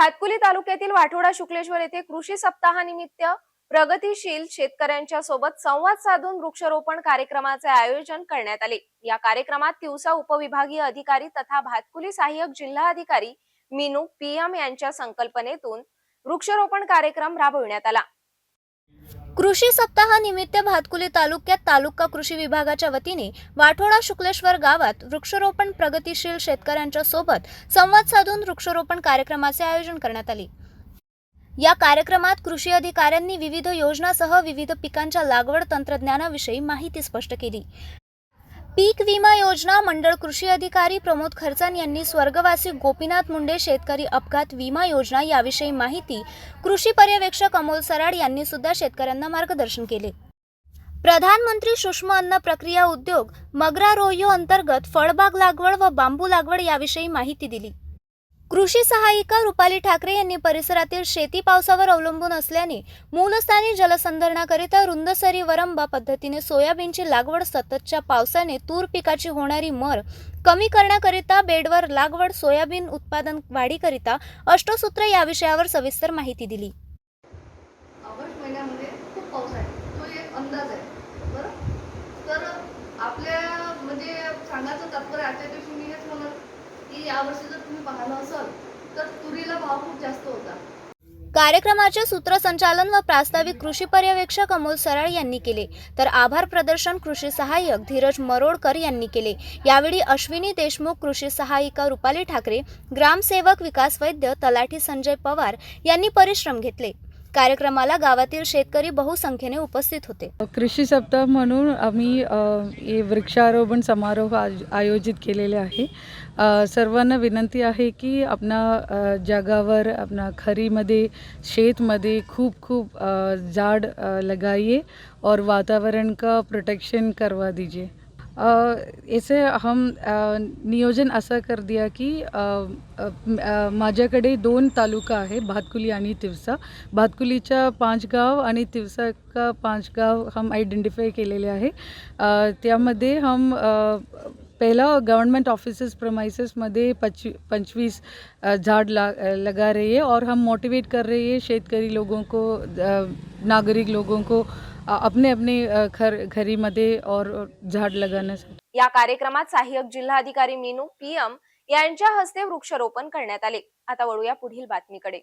भातकुली तालुक्यातील वाठोडा शुक्लेश्वर येथे कृषी सप्ताहानिमित्त प्रगतीशील शेतकऱ्यांच्या सोबत संवाद साधून वृक्षारोपण कार्यक्रमाचे आयोजन करण्यात आले. या कार्यक्रमात तिवसा उपविभागीय अधिकारी तथा भातकुली सहाय्यक जिल्हा अधिकारी मीनू पीएम यांच्या संकल्पनेतून वृक्षारोपण कार्यक्रम राबविण्यात आला. कृषी सप्ताहानिमित्त भातकुली तालुक्यात तालुका कृषी विभागाच्या वतीने वाठोडा शुक्लेश्वर गावात वृक्षारोपण प्रगतीशील शेतकऱ्यांच्या सोबत संवाद साधून वृक्षारोपण कार्यक्रमाचे आयोजन करण्यात आले. या कार्यक्रमात कृषी अधिकाऱ्यांनी विविध योजनासह विविध पिकांच्या लागवड तंत्रज्ञानाविषयी माहिती स्पष्ट केली. पीक विमा योजना मंडळ कृषी अधिकारी प्रमोद खरचान यांनी स्वर्गवासी गोपीनाथ मुंडे शेतकरी अपघात विमा योजना याविषयी माहिती कृषी पर्यवेक्षक अमोल सराड यांनी सुद्धा शेतकऱ्यांना मार्गदर्शन केले. प्रधानमंत्री सूक्ष्म अन्न प्रक्रिया उद्योग मगरा रोयो अंतर्गत फळबाग लागवड व बांबू लागवड याविषयी माहिती दिली. कृषी सहायिका रुपाली ठाकरे यांनी परिसरातील शेती पावसावर अवलंबून असल्याने मूलस्थानी जलसंधारणाकरिता रुंदसरी वरंबा पद्धतीने सोयाबीनची लागवड सततच्या पावसाने तूर पिकाची होणारी मर कमी करण्याकरिता बेडवर लागवड सोयाबीन उत्पादन वाढीकरिता अष्टसूत्र या विषयावर सविस्तर माहिती दिली. ऑगस्ट महिन्यामध्ये खूप पाऊस आहे. तो एक अंदाज आहे. बरं? तर आपल्या म्हणजे सांगायचं तात्पर्य आजच्या दिवशी मी हेच म्हणत की यावर्षी जर तुम्ही पाहणं असाल तर तुरीला भाव खूप जास्त होता. कार्यक्रमाचे सूत्रसंचालन व प्रास्ताविक कृषी पर्यवेक्षक अमोल सराळ यांनी केले. तर आभार प्रदर्शन कृषी सहाय्यक धीरज मरोडकर यांनी केले. यावेळी अश्विनी देशमुख कृषी सहायिका रुपाली ठाकरे ग्रामसेवक विकास वैद्य तलाठी संजय पवार यांनी परिश्रम घेतले. कार्यक्रमाला गावातील शेतकरी बहुसंख्येने उपस्थित होते. कृषी सप्ताह म्हणून आम्ही हे वृक्षारोपण समारोह आयोजित केलेले आहे. सर्वांना विनंती आहे की आपणा जगावर आपणा खरीमध्ये शेतमध्ये खूप खूप झाड लगाइए और वातावरण का प्रोटेक्शन करवा दीजिए. अ, ऐसे हम नियोजन असं कर दिया की माझ्याकडे दोन तालुका आहे भातकुली आणि तिवसा. भातकुलीच्या पाच गाव आणि तिवसा का पाच गाव हम आयडेंटिफाय केलेले आहे. त्यामध्ये हम पहिला पहला गवर्नमेंट ऑफिसेस प्रमाइसेसमध्ये में पंचवीस झाड़ ला लगा रही है और हम मोटिवेट कर रही है शेतकरी लोगों को नागरिक लोगों को अपने अपने अ, घर घरीमध्ये और झाड लगाण्यासाठी. या कार्यक्रमात सहाय्यक जिल्हाधिकारी मीनू पीएम यांच्या हस्ते वृक्षारोपण करण्यात आले. आता वळूया पुढील बातमीकडे.